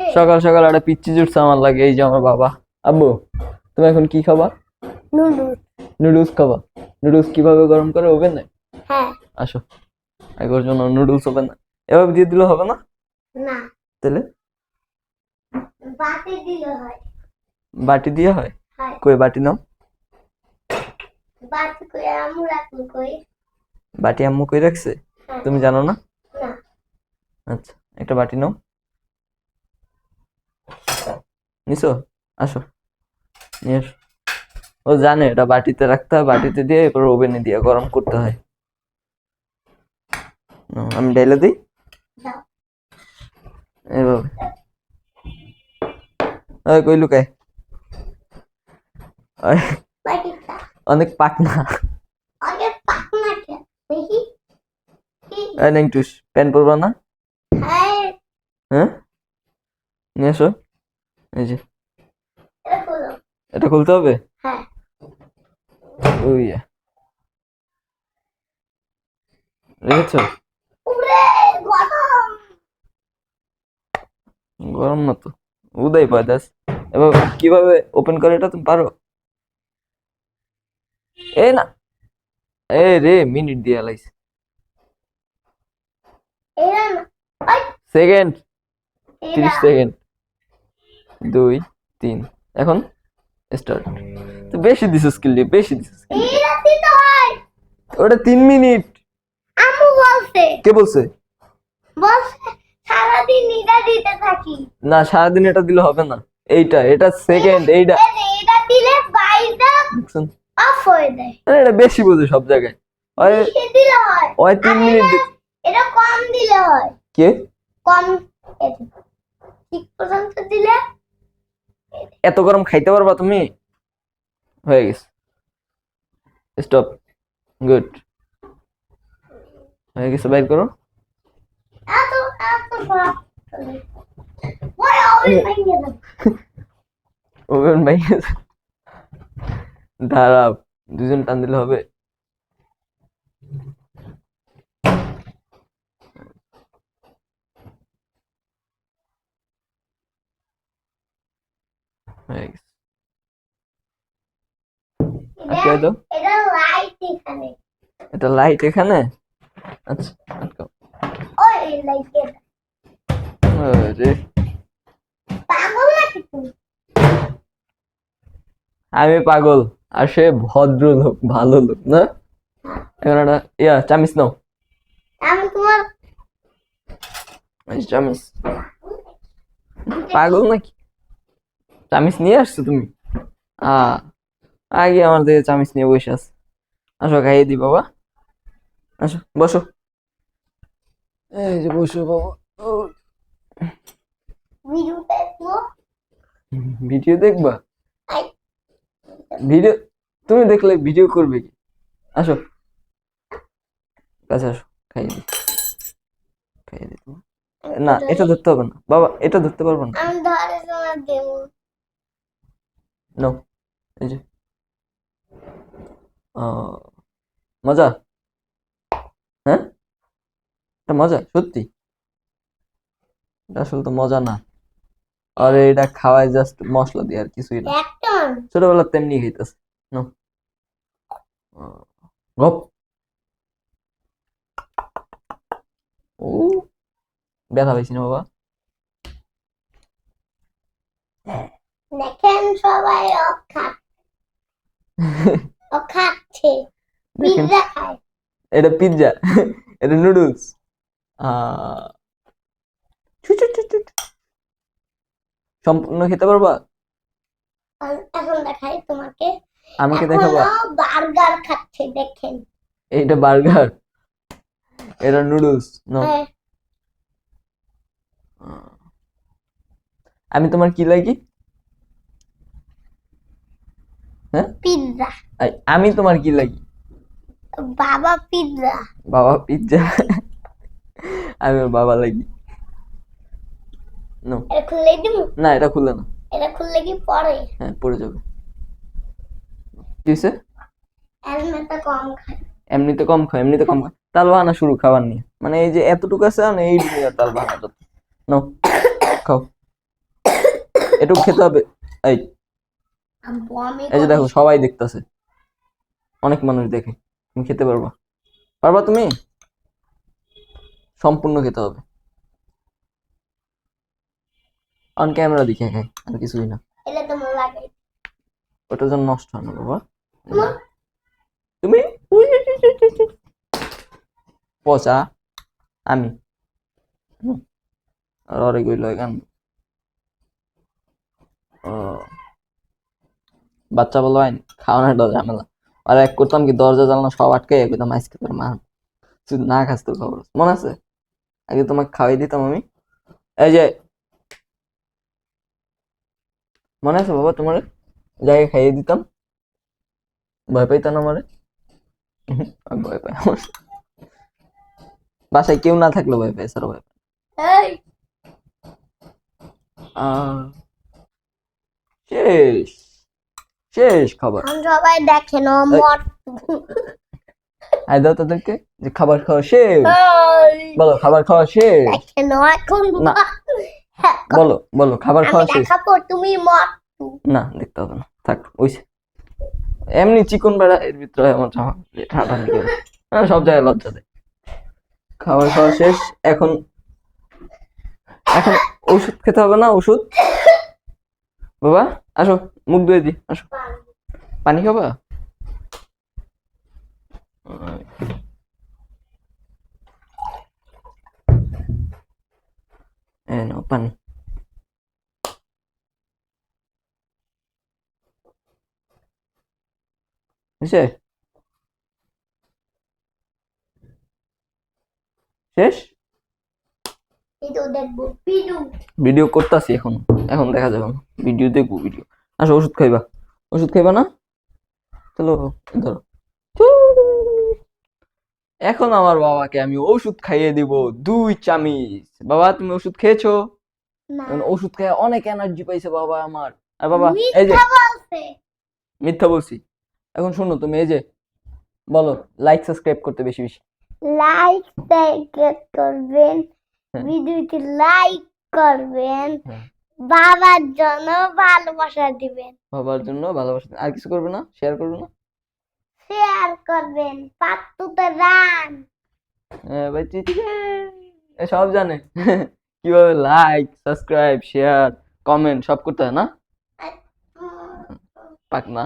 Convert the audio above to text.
সকাল সকাল একটা পিচ্ছি জুটছে আমার লাগে এই যে আমার বাবা। আব্বু তুমি এখন কি খাবা? নুডলস। নুডলস খাবা? নুডলস কীভাবে গরম করে ওভেনে হ্যাঁ। আসো। একবার জন্য নুডলস ওভেন। এভাবে দিয়ে দিলে হবে না? না। তাহলে? বাতে দিলে হয়। বাটি দিয়ে হয়? কই বাটি নাও। বাতে করে আমু রাখুন কই। বাটি আম্মু কই রাখছে? হ্যাঁ। তুমি জানো না? না। আচ্ছা একটা বাটি নাও। নিছো? আসো। নিয়ে ও জানে এটা বাটিতে রাখতে হয় বাটিতে দিয়ে এরপর ওভেনে দিয়ে গরম করতে হয়। আমি ঢেলে দিই? এভাবে। ওই কই লুকায়? অনেক পাকনা আগে পাকনা কে? দেখি। কি? এই নেংটুস প্যান পরবা না? হ্যাঁ। হ্যাঁ? নিয়ে এসো। এই যে। এটা খুলতে হবে? হ্যাঁ। ওই রেখেছো? গরম। না তো। উদয় পায় দাস এবার কীভাবে ওপেন করে এটা তুমি পারো? এ না। এ রে মিনিট দিয়ে লাইছে সেকেন্ড তিরিশ সেকেন্ড দুই তিন। এখন স্টার্ট তো বেশি দিছিস স্কিল দিয়ে বেশি হয়। ওটা তিন মিনিট। আমু বলছে। কে বলছে? বলছে সারাদিন এটা দিতে থাকি। না সারাদিন এটা দিলে হবে না। এইটা এটা সেকেন্ড এইটা। এই এটা দিলে দেখছেন? অফ হয়ে যায়। আরে এটা বেশি বোঝে সব জায়গায়। ওই বেশি দিলে হয়। ওই তিন মিনিট এটা- কম দিলে হয়। কে? কম ঠিক পর্যন্ত দিলে এত গরম খাইতে পারবা তুমি? হয়ে গেছে। স্টপ গুড হয়ে গেছে বাইর করো। ওভেন ভাই দাঁড়া দুজন টান দিলে হবে। হয়ে গেছে এটা? লাইট এখানে। লাইট এখানে? আচ্ছা আটকাও। আমি পাগল আর সে ভদ্র লোক ভালো লোক না এখন একটা ইয়া চামিস নাও। আমি তোমার চামিস পাগল নাকি? চামিস নিয়ে আসছো তুমি? আ আগে আমার দিকে চামিস নিয়ে বসে আস আসো খাইয়ে দি বাবা। আসো বসো। এই যে বসো বাবা। ও, ভিডিও দেখবা? ভিডিও তুমি দেখলে ভিডিও করবে কি? আসো। কাছে আসো খাইয়ে দি খাইয়ে দি না এটা ধরতে হবে না। বাবা এটা ধরতে পারব না। আমি ধরে তোমার দেবো। নো এই যে। মজা? হ্যাঁ? এটা মজা সত্যি? এটা আসলে তো মজা না। আরে এটা খাওয়ায় জাস্ট মশলা দিয়ে আর কিছুই না। ছোটবেলা তেমনি খাইতেছে। নো গপ। ও ব্যথা পাইছি না বাবা। দেখেন সবাই ও ও খাচ্ছে। পিৎজা খায়। এটা পিৎজা এটা নুডলস। সম্পূর্ণ খেতে পারবা? এখন দেখাই তোমাকে। আমাকে দেখাবা? বার্গার খাচ্ছে দেখেন। এইটা বার্গার এটা নুডলস নো। হ্যাঁ, আমি তোমার কি লাগি? পিৎজা। আমি তোমার কি লাগি? বাবা পিৎজা। বাবা পিৎজা? আমি বাবা লাগি। নো এটা দিব না এটা খুলে না। এটা খুললে কি পরে? হ্যাঁ পড়ে যাবে। কি হয়েছে হেলমেটটা কম খায়। এমনিতে কম খাও এমনিতে কম খাও। তাল বাহানা শুরু খাবার নিয়ে। মানে এই যে এতটুকু আছে না এই তাল বাহানা নো খাও। খেতে হবে। এই। এই যে দেখো সবাই দেখতেছে। অনেক মানুষ দেখে। তুমি খেতে পারবা। পারবা তুমি? সম্পূর্ণ খেতে হবে। অন ক্যামেরা দেখে খাই আর কিছুই না। এটা তো লাগে। ওটার জন্য নষ্ট হয় না বাবা। তুমি? পচা। আমি। আর অরে গইল গান ও। বাচ্চা বলো আইন খাওয়ানোটা ঝামেলা। আর এক করতাম কি দরজা জানলা সব আটকে একদম আইসকে তোর মা শুধু না খাস তোর খবর। মনে আছে? আগে তোমাকে খাওয়াই দিতাম আমি। এই যে মনে আছে বাবা তোমার? জায়গায় খাইয়ে দিতাম। ভয় পাইতো না আমারে ভয় পাই আমার। বাসায় কেউ না থাকলে ভয় পাই স্যার ভয় পাই শেষ। শেষ খাবার। সবাই দেখে না এই। মর। আই দাও তাদেরকে যে খাবার খাওয়া শেষ। বলো খাবার খাওয়া শেষ? না। এখন হ্যাঁ, বলো বলো খাবার খাওয়া শেষ? তুমি মর। না দেখতে হবে না। থাক ওইসে এমনি চিকন বেড়া এর ভিতরে আমার জামা ঠান্ডা নিকে সব জায়গায় লজ্জা দেয়। খাবার খাওয়া শেষ এখন এখন ওষুধ খেতে হবে না ওষুধ? বাবা? আসো মুখ ধুয়ে দি আসো। পানি খাবা? নাও পানি। হয়েছে? শেষ? দেখব। ভিডিও করতেছি এখন। এখন দেখা যাবে। না ভিডিও দেখব ভিডিও আসো ওষুধ খাইবা। ওষুধ খাইবা না? চলো ধরো। এখন আমার বাবাকে আমি ওষুধ খাইয়ে দিব দুই চামিচ। বাবা তুমি ওষুধ খেয়েছো? ওষুধ খেয়ে অনেক এনার্জি পাইছে বাবা আমার। আর বাবা এই যে। মিথ্যা বলছে। এখন শোনো তুমি এই যে বলো লাইক সাবস্ক্রাইব করতে বেশি বেশি। লাইক সাবস্ক্রাইব করবেন। ভিডিওটি লাইক করবেন হ্যাঁ। বাবার জন্য ভালোবাসা দিবেন। বাবার জন্য ভালোবাসা আর কিছু করবে না? শেয়ার করবে না? শেয়ার করবেন। পাত্তুতে রান। হ্যাঁ ভাই সব জানে। কীভাবে লাইক সাবস্ক্রাইব শেয়ার কমেন্ট সব করতে হয় না? পাক না।